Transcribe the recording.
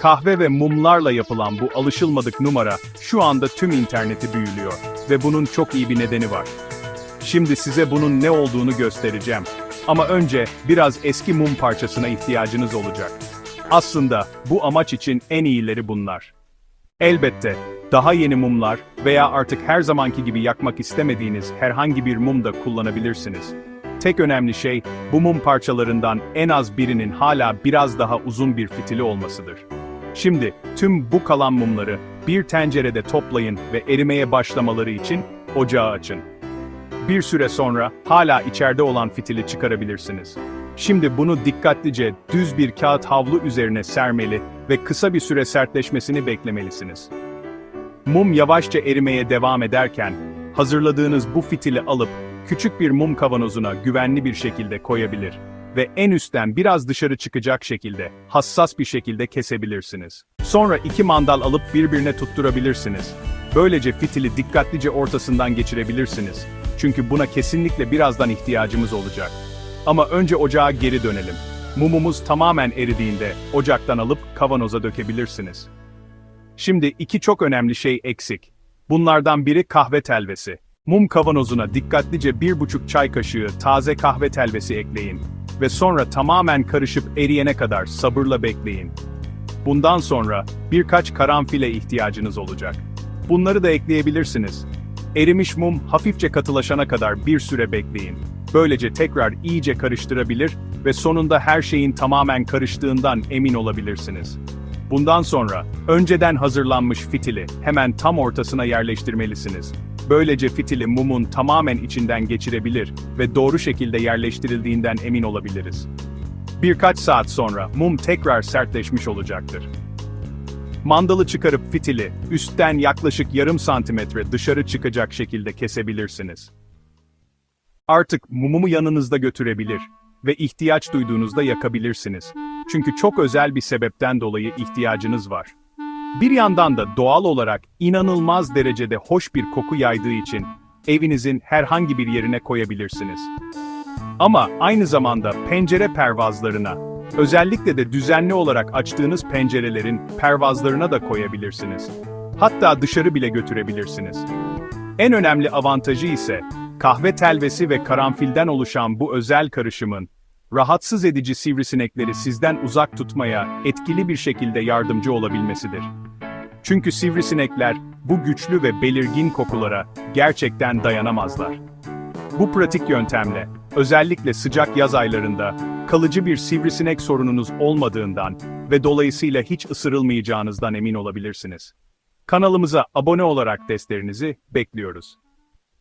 Kahve ve mumlarla yapılan bu alışılmadık numara şu anda tüm interneti büyülüyor ve bunun çok iyi bir nedeni var. Şimdi size bunun ne olduğunu göstereceğim. Ama önce biraz eski mum parçasına ihtiyacınız olacak. Aslında bu amaç için en iyileri bunlar. Elbette, daha yeni mumlar veya artık her zamanki gibi yakmak istemediğiniz herhangi bir mum da kullanabilirsiniz. Tek önemli şey, bu mum parçalarından en az birinin hala biraz daha uzun bir fitili olmasıdır. Şimdi, tüm bu kalan mumları bir tencerede toplayın ve erimeye başlamaları için ocağı açın. Bir süre sonra hala içeride olan fitili çıkarabilirsiniz. Şimdi bunu dikkatlice düz bir kağıt havlu üzerine sermeli ve kısa bir süre sertleşmesini beklemelisiniz. Mum yavaşça erimeye devam ederken, hazırladığınız bu fitili alıp küçük bir mum kavanozuna güvenli bir şekilde koyabilir ve en üstten biraz dışarı çıkacak şekilde, hassas bir şekilde kesebilirsiniz. Sonra iki mandal alıp birbirine tutturabilirsiniz. Böylece fitili dikkatlice ortasından geçirebilirsiniz. Çünkü buna kesinlikle birazdan ihtiyacımız olacak. Ama önce ocağa geri dönelim. Mumumuz tamamen eridiğinde ocaktan alıp kavanoza dökebilirsiniz. Şimdi iki çok önemli şey eksik. Bunlardan biri kahve telvesi. Mum kavanozuna dikkatlice bir buçuk çay kaşığı taze kahve telvesi ekleyin ve sonra tamamen karışıp eriyene kadar sabırla bekleyin. Bundan sonra birkaç karanfile ihtiyacınız olacak. Bunları da ekleyebilirsiniz. Erimiş mum hafifçe katılaşana kadar bir süre bekleyin. Böylece tekrar iyice karıştırabilir ve sonunda her şeyin tamamen karıştığından emin olabilirsiniz. Bundan sonra önceden hazırlanmış fitili hemen tam ortasına yerleştirmelisiniz. Böylece fitili mumun tamamen içinden geçirebilir ve doğru şekilde yerleştirildiğinden emin olabiliriz. Birkaç saat sonra mum tekrar sertleşmiş olacaktır. Mandalı çıkarıp fitili üstten yaklaşık yarım santimetre dışarı çıkacak şekilde kesebilirsiniz. Artık mumumu yanınızda götürebilir ve ihtiyaç duyduğunuzda yakabilirsiniz. Çünkü çok özel bir sebepten dolayı ihtiyacınız var. Bir yandan da doğal olarak inanılmaz derecede hoş bir koku yaydığı için evinizin herhangi bir yerine koyabilirsiniz. Ama aynı zamanda pencere pervazlarına, özellikle de düzenli olarak açtığınız pencerelerin pervazlarına da koyabilirsiniz. Hatta dışarı bile götürebilirsiniz. En önemli avantajı ise kahve telvesi ve karanfilden oluşan bu özel karışımın rahatsız edici sivrisinekleri sizden uzak tutmaya etkili bir şekilde yardımcı olabilmesidir. Çünkü sivrisinekler bu güçlü ve belirgin kokulara gerçekten dayanamazlar. Bu pratik yöntemle, özellikle sıcak yaz aylarında, kalıcı bir sivrisinek sorununuz olmadığından ve dolayısıyla hiç ısırılmayacağınızdan emin olabilirsiniz. Kanalımıza abone olarak desteğinizi bekliyoruz.